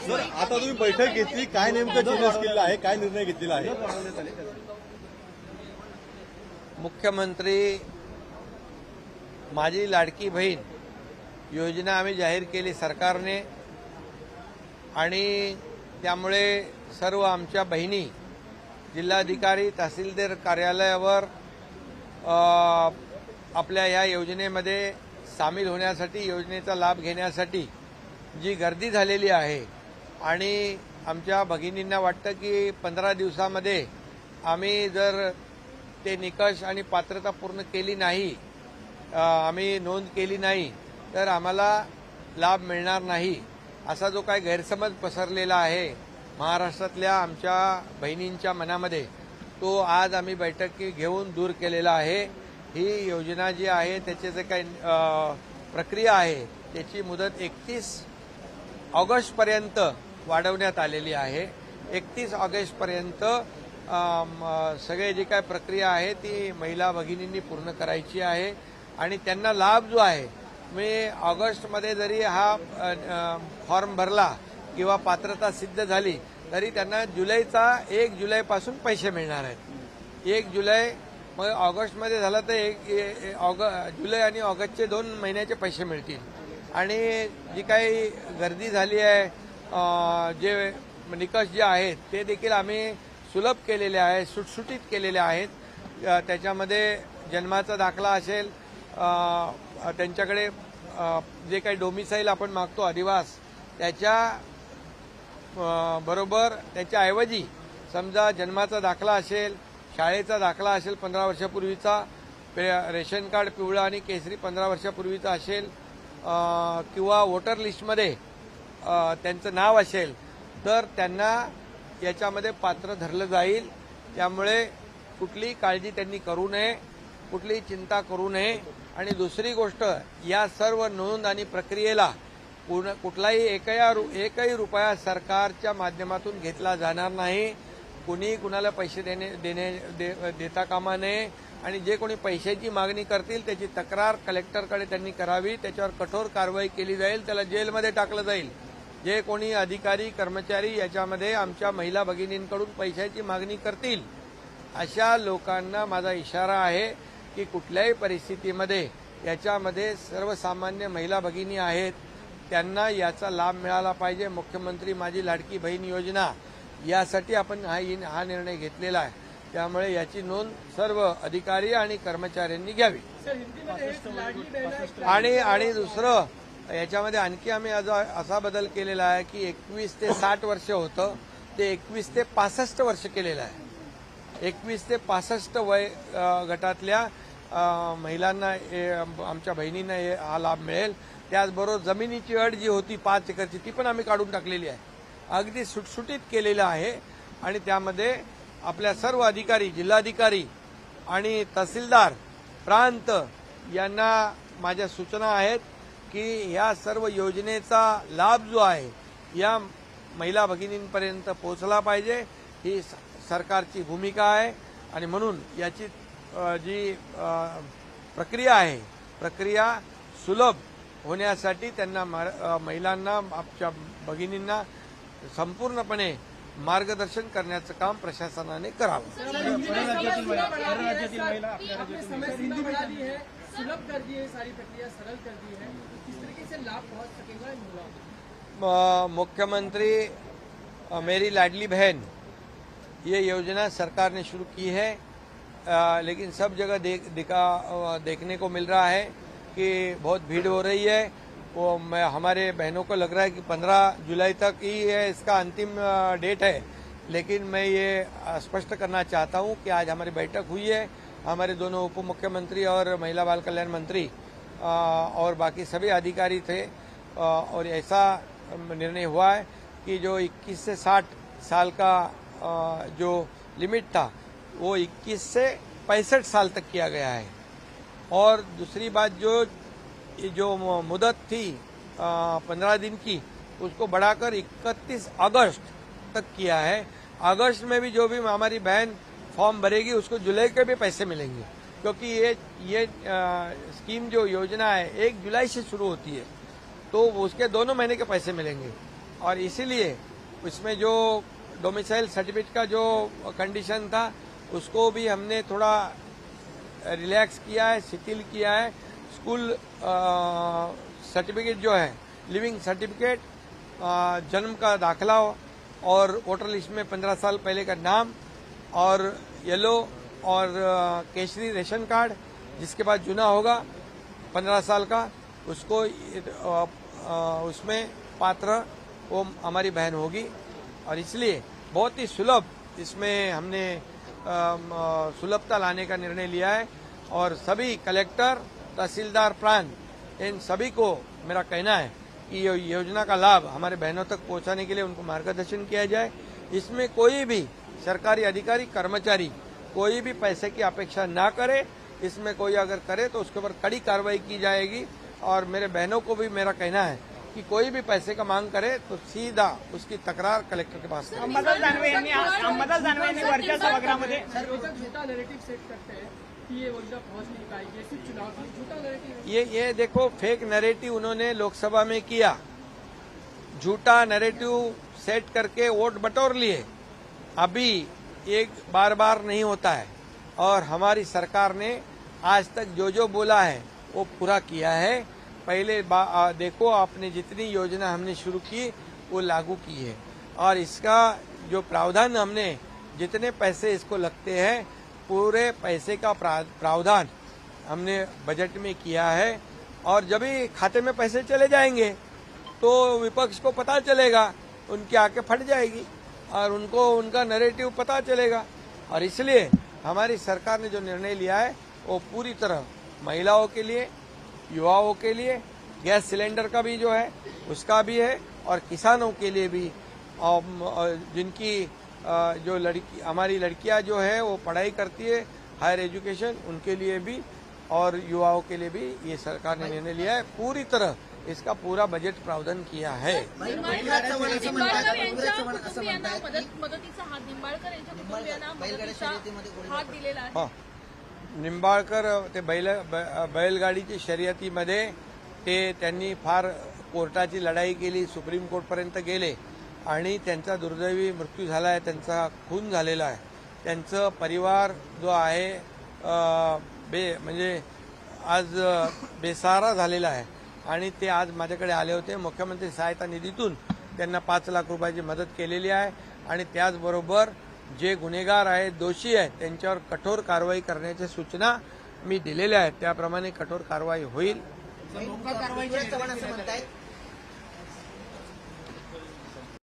Sir आता तुम्ही बैठक घेतली काय नेमकं चेंजेस केलेलं आहे काय निर्णय घेतलेला आहे? मुख्यमंत्री माझी लाडकी बहीण योजना आम्ही जाहीर केली सरकारने आणि त्यामुळे सर्व आमच्या बहिणी जिल्हाधिकारी तहसीलदार कार्यालयावर आपल्या या योजनेमध्ये सामील होण्यासाठी योजनेचा लाभ घेण्यासाठी जी गर्दी झालेली आहे आणि आमच्या भगिनींना वाटतं की पंधरा दिवसामध्ये आम्ही जर ते निकष आणि पात्रता पूर्ण केली नाही आम्ही नोंद केली नाही तर आम्हाला लाभ मिळणार नाही असा जो काही गैरसमज पसरलेला आहे महाराष्ट्रातल्या आमच्या बहिणींच्या मनामध्ये तो आज आम्ही बैठकी घेऊन दूर केलेला आहे. ही योजना जी आहे त्याचे जे काही प्रक्रिया आहे त्याची मुदत एकतीस ऑगस्टपर्यंत वाढवण्यात आलेली आहे. एकतीस ऑगस्टपर्यंत सगळे जी काय प्रक्रिया आहे ती महिला भगिनींनी पूर्ण करायची आहे. आणि त्यांना लाभ जो आहे मी ऑगस्टमध्ये जरी हा फॉर्म भरला किंवा पात्रता सिद्ध झाली तरी त्यांना जुलैचा एक जुलैपासून पैसे मिळणार आहेत. एक जुलै मग ऑगस्टमध्ये झालं तर एक ए- ए- ऑग जुलै आणि ऑगस्टचे दोन महिन्याचे पैसे मिळतील. आणि जी काही गर्दी झाली आहे जे निकष जे आहेत ते देखील आम्ही सुलभ केलेले आहेत सुटसुटीत केलेले आहेत. त्याच्यामध्ये जन्माचा दाखला असेल त्यांच्याकडे जे काही डोमिसाईल आपण मागतो अधिवास त्याच्या बरोबर त्याच्याऐवजी समजा जन्माचा दाखला असेल शाळेचा दाखला असेल पंधरा वर्षापूर्वीचा पे- रेशन कार्ड पिवळा आणि केसरी पंधरा वर्षापूर्वीचा असेल किंवा वोटर लिस्टमध्ये त्यांचं नाव असेल तर त्यांना याच्यामध्ये पात्र धरलं जाईल. त्यामुळे कुठलीही काळजी त्यांनी करू नये कुठलीही चिंता करू नये. आणि दुसरी गोष्ट या सर्व नोंद आणि प्रक्रियेला पूर्ण कुठलाही एकया रु- एकही रुपया सरकारच्या माध्यमातून घेतला जाणार नाही. कुणी कुणाला पैसे देणे देणे दे- देता कामा नये. आणि जे कोणी पैशाची मागणी करतील त्याची तक्रार कलेक्टरकडे त्यांनी करावी. त्याच्यावर कठोर कारवाई केली जाईल त्याला जेलमध्ये टाकलं जाईल. जे कोणी अधिकारी कर्मचारी याच्यामध्ये आमच्या महिला भगिनींकडून पैशाची मागणी करतील अशा लोकांना माझा इशारा आहे की कुठल्याही परिस्थितीमध्ये याच्यामध्ये सर्वसामान्य महिला भगिनी आहेत त्यांना याचा लाभ मिळाला पाहिजे. मुख्यमंत्री माझी लाडकी बहीण योजना यासाठी आपण हा हा निर्णय घेतलेला आहे. त्यामुळे याची नोंद सर्व अधिकारी आणि कर्मचाऱ्यांनी घ्यावी. आणि आणि दुसरं याच्यामध्ये आणखी आम्ही असा बदल केलेला आहे की एकवीस ते साठ वर्ष होतं ते एकवीस ते पासष्ट वर्ष केलेलं आहे. एकवीस ते पासष्ट वय गटातल्या महिलांना आमच्या बहिणींना हा लाभ मिळेल. त्याचबरोबर जमिनीची अट जी होती पाच एकरची ती पण आम्ही काढून टाकलेली आहे. अगदी सुटसुटीत केलेलं आहे. आणि त्यामध्ये आपल्या सर्व अधिकारी जिल्हाधिकारी आणि तहसीलदार प्रांत यांना माझ्या सूचना आहेत. की या सर्व योजनेचा लाभ जो आहे या महिला भगिनींपर्यंत पोहोचला पाहिजे. ही स- सरकारची भूमिका आहे आणि म्हणून याची जी प्रक्रिया आहे प्रक्रिया सुलभ होण्यासाठी त्यांना महिलांना आमच्या भगिनींना संपूर्णपणे मार्गदर्शन करण्याचं काम प्रशासनाने करावं. सुलभ कर दी है सारी प्रक्रिया सरल कर दी है। किस तरीके से लाभ पहुँच सकेगा मुख्यमंत्री मेरी लाडली बहन ये योजना सरकार ने शुरू की है। अ, लेकिन सब जगह देख दिखा देखने को मिल रहा है कि बहुत भीड़ हो रही है। वो मैं हमारे बहनों को लग रहा है कि 15 जुलाई तक ही है इसका अंतिम डेट है। लेकिन मैं ये स्पष्ट करना चाहता हूँ कि आज हमारी बैठक हुई है। हमारे दोनों उप मुख्यमंत्री और महिला बाल कल्याण मंत्री और बाकी सभी अधिकारी थे और ऐसा निर्णय हुआ है कि जो 21 से 60 साल का जो लिमिट था, वो 21 से पैंसठ साल तक किया गया है। और दूसरी बात जो जो मुदत थी पंद्रह दिन की, उसको बढ़ाकर 31 अगस्त तक किया है। अगस्त में भी जो भी हमारी बहन फॉर्म भरेगी उसको जुलाई के भी पैसे मिलेंगे। क्योंकि ये ये अ, स्कीम जो योजना है एक जुलाई से शुरू होती है। तो उसके दोनों महीने के पैसे मिलेंगे। और इसीलिए उसमें जो डोमिसाइल सर्टिफिकेट का जो कंडीशन था उसको भी हमने थोड़ा रिलैक्स किया है शिथिल किया है। स्कूल सर्टिफिकेट जो है लिविंग सर्टिफिकेट जन्म का दाखला और वोटर लिस्ट में पंद्रह साल पहले का नाम और येलो और अ, केसरी रेशन कार्ड जिसके बाद जुना होगा पंद्रह साल का उसको अ, अ, उसमें पात्र वो हमारी बहन होगी। और इसलिए बहुत ही सुलभ इसमें हमने सुलभता लाने का निर्णय लिया है। और सभी कलेक्टर तहसीलदार प्रांत इन सभी को मेरा कहना है कि योजना का लाभ हमारे बहनों तक पहुँचाने के लिए उनको मार्गदर्शन किया जाए। इसमें कोई भी सरकारी अधिकारी कर्मचारी कोई भी पैसे की अपेक्षा ना करे इसमें कोई अगर करे तो उसके ऊपर कड़ी कार्रवाई की जाएगी। और मेरे बहनों को भी मेरा कहना है कि कोई भी पैसे का मांग करे तो सीधा उसकी तक्रार कलेक्टर के पास अंबादास दानवे यांनी अंबादास दानवे यांनी वरच्या सभागृहामध्ये हैं ये ये देखो फेक नैरेटिव उन्होंने लोकसभा में किया। झूठा नैरेटिव सेट करके वोट बटोर लिए। अभी एक बार बार नहीं होता है। और हमारी सरकार ने आज तक जो जो बोला है वो पूरा किया है। पहले आ, देखो आपने जितनी योजना हमने शुरू की वो लागू की है। और इसका जो प्रावधान हमने जितने पैसे इसको लगते हैं पूरे पैसे का प्रावधान हमने बजट में किया है। और जब भी खाते में पैसे चले जाएँगे तो विपक्ष को पता चलेगा उनकी आँखें फट जाएगी। और उनको उनका नैरेटिव पता चलेगा। और इसलिए हमारी सरकार ने जो निर्णय लिया है, वो पूरी तरह महिलाओं के लिए, युवाओं के लिए, गैस सिलेंडर का भी जो है, उसका भी है, और किसानों के लिए भी। जिनकी जो लड़की, हमारी लड़कियाँ जो है, वो पढ़ाई करती है, हायर एजुकेशन, उनके लिए भी, और युवाओं के लिए भी ये सरकार ने निर्णय लिया है। पूरी तरह इसका पूरा बजट प्रावधान किया है। निंबाळकर हो. निंबाळकर ते बैल ब- बैलगाडीची शर्यतीमध्ये ते त्यांनी फार कोर्टाची लढाई केली सुप्रीम कोर्टपर्यंत गेले आणि त्यांचा दुर्दैवी मृत्यू झाला आहे त्यांचा खून झालेला आहे. त्यांचं परिवार जो आहे बे म्हणजे आज अ, बेसहारा झालेला आहे. आणि ते आज माझ्याकडे आले होते. मुख्यमंत्री सहायता निधीतून त्यांना पाच लाख रुपयाची मदत केलेली आहे. आणि त्याचबरोबर जे गुन्हेगार आहेत दोषी आहेत त्यांच्यावर कठोर कारवाई करण्याच्या सूचना मी दिलेल्या आहेत. त्याप्रमाणे कठोर कारवाई होईल. चव्हाण